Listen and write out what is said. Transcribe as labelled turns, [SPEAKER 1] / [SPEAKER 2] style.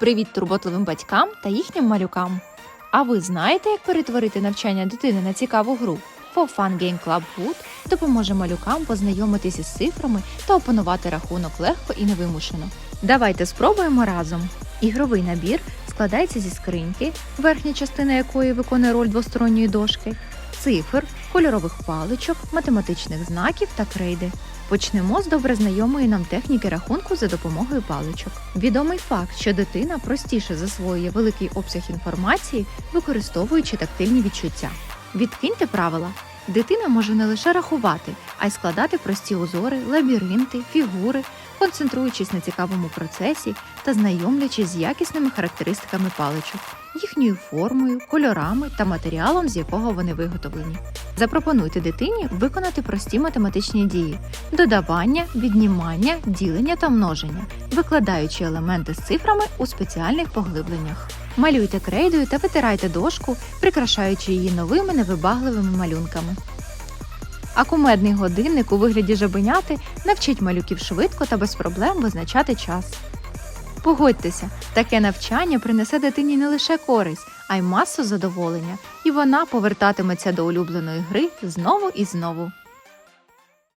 [SPEAKER 1] Привіт турботливим батькам та їхнім малюкам. А ви знаєте, як перетворити навчання дитини на цікаву гру? For Fun Game Club Wood допоможе малюкам познайомитися з цифрами та опанувати рахунок легко і невимушено. Давайте спробуємо разом. Ігровий набір складається зі скриньки, верхня частина якої виконує роль двосторонньої дошки, цифр, кольорових паличок, математичних знаків та крейди. Почнемо з добре знайомої нам техніки рахунку за допомогою паличок. Відомий факт, що дитина простіше засвоює великий обсяг інформації, використовуючи тактильні відчуття. Відкиньте правила. Дитина може не лише рахувати, а й складати прості узори, лабіринти, фігури, концентруючись на цікавому процесі та знайомлячись з якісними характеристиками паличок, їхньою формою, кольорами та матеріалом, з якого вони виготовлені. Запропонуйте дитині виконати прості математичні дії: додавання, віднімання, ділення та множення, викладаючи елементи з цифрами у спеціальних поглибленнях. Малюйте крейдою та витирайте дошку, прикрашаючи її новими невибагливими малюнками. А кумедний годинник у вигляді жабеняти навчить малюків швидко та без проблем визначати час. Погодьтеся, таке навчання принесе дитині не лише користь, а й масу задоволення, і вона повертатиметься до улюбленої гри знову і знову.